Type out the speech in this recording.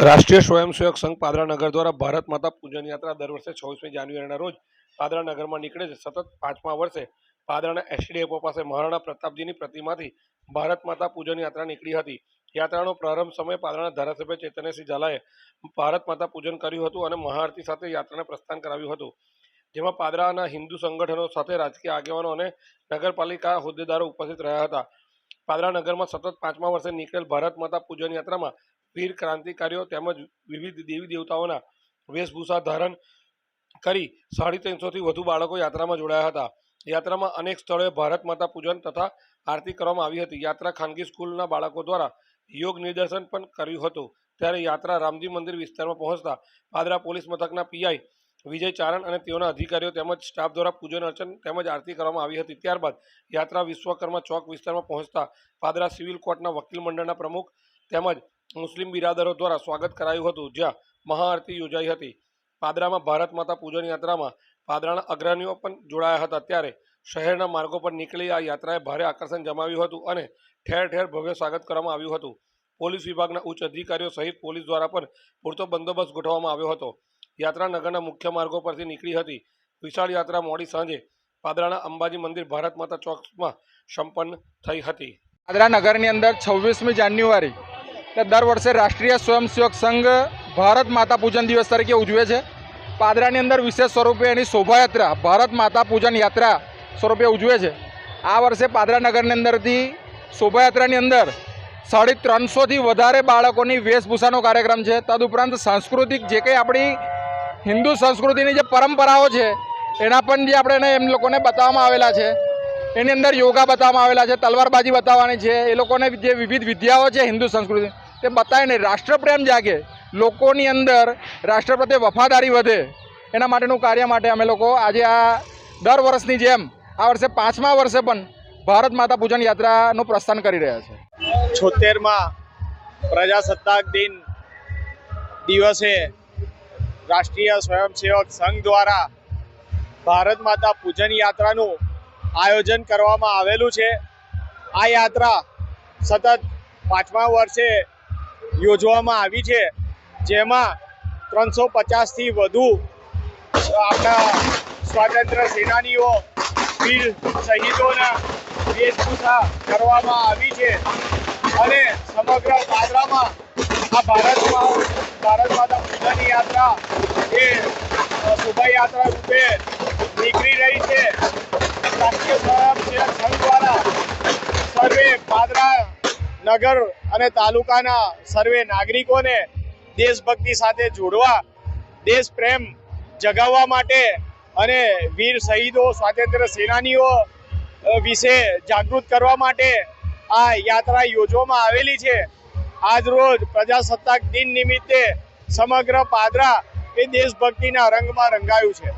રાષ્ટ્રીય સ્વયંસેવક સંઘ પાદરા નગર દ્વારા ભારત માતા પૂજન યાત્રા દર વર્ષે છવ્વીસમી જાન્યુઆરીના રોજ પાદરા નગરમાં નીકળે છે. સતત પાંચમા વર્ષે પાદરાના એસડીએફઓ પાસે મહારાણા પ્રતાપજીની પ્રતિમાથી ભારત માતા પૂજન યાત્રા નીકળી હતી. યાત્રાનો પ્રારંભ સમયે પાદરાના ધારાસભ્ય ચેતનસિંહ ઝાલાએ ભારત માતા પૂજન કર્યું હતું અને મહાઆરતી સાથે યાત્રાને પ્રસ્થાન કરાવ્યું હતું. જેમાં પાદરાના હિન્દુ સંગઠનો સાથે રાજકીય આગેવાનો અને નગરપાલિકા હોદ્દેદારો ઉપસ્થિત રહ્યા હતા. પાદરા નગરમાં સતત પાંચમા વર્ષે નીકળેલ ભારત માતા પૂજન યાત્રામાં વીર ક્રાંતિકારીઓ તેમજ વિવિધ દેવી દેવતાઓના વેશભૂષા ધારણ કરી સાડી ત્રણસોથી વધુ બાળકો યાત્રામાં જોડાયા હતા. યાત્રામાં અનેક સ્થળોએ ભારત માતા પૂજન તથા આરતી કરવામાં આવી હતી. યાત્રા ખાનગી સ્કૂલના બાળકો દ્વારા યોગ નિદર્શન પણ કર્યું હતું. ત્યારે યાત્રા રામજી મંદિર વિસ્તારમાં પહોંચતા પાદરા પોલીસ મથકના પીઆઈ વિજય ચારણ અને તેઓના અધિકારીઓ તેમજ સ્ટાફ દ્વારા પૂજન અર્ચન તેમજ આરતી કરવામાં આવી હતી. ત્યારબાદ યાત્રા વિશ્વકર્મા ચોક વિસ્તારમાં પહોંચતા પાદરા સિવિલ કોર્ટના વકીલ મંડળના પ્રમુખ તેમજ મુસ્લિમ બિરાદરો દ્વારા સ્વાગત કરાયું હતું, જ્યાં મહાઆરતી યોજાઈ હતી. પાદરામાં ભારત માતા પૂજન યાત્રામાં પાદરાના અગ્રણીઓ પણ જોડાયા હતા. ત્યારે શહેરના માર્ગો પર નીકળી આ યાત્રાએ ભારે આકર્ષણ જમાવ્યું હતું અને ઠેર ઠેર ભવ્ય સ્વાગત કરવામાં આવ્યું હતું. પોલીસ વિભાગના ઉચ્ચ અધિકારીઓ સહિત પોલીસ દ્વારા પણ પૂરતો બંદોબસ્ત ગોઠવવામાં આવ્યો હતો. યાત્રા નગરના મુખ્ય માર્ગો પરથી નીકળી હતી. વિશાળ યાત્રા મોડી સાંજે પાદરાના અંબાજી મંદિર ભારત માતા ચોકમાં સંપન્ન થઈ હતી. પાદરા નગરની અંદર છવ્વીસમી જાન્યુઆરી એટલે દર વર્ષે રાષ્ટ્રીય સ્વયંસેવક સંઘ ભારત માતા પૂજન દિવસ તરીકે ઉજવે છે. પાદરાની અંદર વિશેષ સ્વરૂપે એની શોભાયાત્રા, ભારત માતા પૂજન યાત્રા સ્વરૂપે ઉજવે છે. આ વર્ષે પાદરા નગરની અંદરથી શોભાયાત્રાની અંદર સાડી ત્રણસોથી વધારે બાળકોની વેશભૂષાનો કાર્યક્રમ છે. તદુપરાંત સાંસ્કૃતિક જે કંઈ આપણી હિન્દુ સંસ્કૃતિની જે પરંપરાઓ છે, એના પણ જે આપણે એમ લોકોને બતાવવામાં આવેલા છે. એની અંદર યોગા બતાવવામાં આવેલા છે તલવારબાજી બતાવવાની છે. એ લોકોને જે વિવિધ વિદ્યાઓ છે હિન્દુ સંસ્કૃતિ તે બતાવીને રાષ્ટ્રપ્રેમ જાગે. લોકોની અંદર રાષ્ટ્ર પ્રત્યે વફાદારી વધે. એના માટેનું કાર્ય માટે અમે લોકો આજે આ દર વર્ષની જેમ, આ વર્ષે પાંચમા વર્ષે પણ ભારત માતા પૂજન યાત્રાનું પ્રસ્થાન કરી રહ્યા છે. છોતેરમાં પ્રજાસત્તાક દિન દિવસે રાષ્ટ્રીય સ્વયંસેવક સંઘ દ્વારા ભારત માતા પૂજન યાત્રાનું આયોજન કરવામાં આવેલું છે. આ યાત્રા સતત પાંચમા વર્ષે યોજવામાં આવી છે, જેમાં ત્રણસો પચાસથી વધુ આપણા સ્વાતંત્ર્ય સેનાનીઓ, વીર શહીદોના વેશભૂષા કરવામાં આવી છે. અને સમગ્ર દાદરામાં આ ભારતમાં, ભારત માતા પૂજાની યાત્રા એ શોભાયાત્રા રૂપે નીકળી રહી છે. રાષ્ટ્રીય સ્વયંસેવક સંઘ દ્વારા સર્વે નગર અને તાલુકાના સર્વે નાગરિકોને દેશભક્તિ સાથે જોડવા, દેશ પ્રેમ જગાવવા માટે અને વીર શહીદો, સ્વાતંત્ર્ય સેનાનીઓ વિશે જાગૃત કરવા માટે આ યાત્રા યોજવામાં આવેલી છે. આજ રોજ પ્રજાસત્તાક દિન નિમિત્તે સમગ્ર પાદરા એ દેશભક્તિના રંગમાં રંગાયું છે.